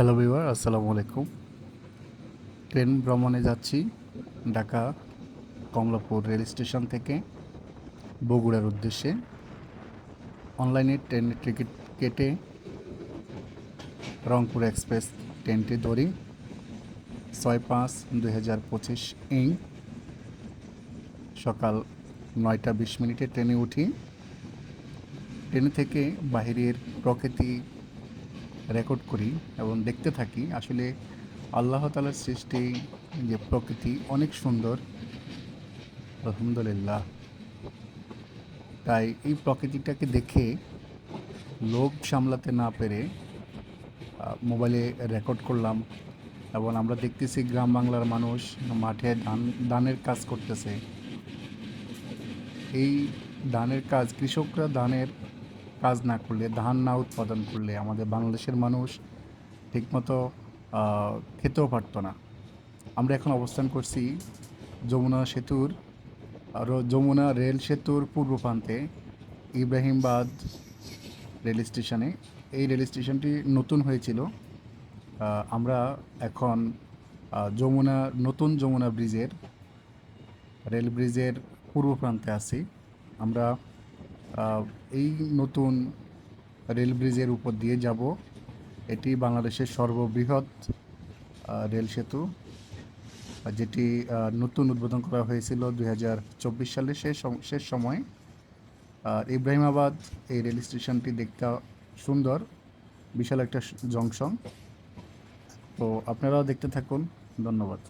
Hello বিভার আসসালামু আলাইকুম train ভ্রমণে যাচ্ছি ঢাকা কমলাপুর রেল স্টেশন থেকে বগুড়ার উদ্দেশ্যে। অনলাইনে ট্রেনের টিকিট কেটে রংপুর এক্সপ্রেস ট্রেনটি ধরি ছয় পাঁচ দুই হাজার পঁচিশ ইং। সকাল নয়টা বিশ মিনিটে ট্রেনে উঠি। ট্রেনে থেকে বাহিরের প্রকৃতি রেকর্ড করি এবং দেখতে থাকি, আসলে আল্লাহ তালার সৃষ্টি যে প্রকৃতি অনেক সুন্দর। আলহামদুলিল্লাহ। তাই এই প্রকৃতিটাকে দেখে লোভ সামলাতে না পেরে মোবাইলে রেকর্ড করলাম এবং আমরা দেখতেছি গ্রাম বাংলার মানুষ মাঠে ধান, ধানের কাজ করতেছে। এই ধানের কাজ, কৃষকরা ধানের কাজ না করলে, ধান না উৎপাদন করলে আমাদের বাংলাদেশের মানুষ ঠিকমতো খেতেও পারতো না। আমরা এখন অবস্থান করছি যমুনা সেতুর আরও যমুনা রেল সেতুর পূর্ব প্রান্তে, ইব্রাহিমবাদ রেল স্টেশনে। এই রেল স্টেশনটি নতুন হয়েছিল। আমরা এখন যমুনা, নতুন যমুনা ব্রিজের, রেল ব্রিজের পূর্ব প্রান্তে আছি। আমরা এই নতুন রেল ব্রিজের উপর দিয়ে যাব। এটি বাংলাদেশের সর্ববৃহৎ রেল সেতু যেটি নতুন উদ্বোধন করা হয়েছিল দুই সালের শেষ শেষ সময়। আর ইব্রাহিমাবাদ এই রেল স্টেশনটি দেখতে সুন্দর, বিশাল একটা জংশন। তো আপনারাও দেখতে থাকুন। ধন্যবাদ।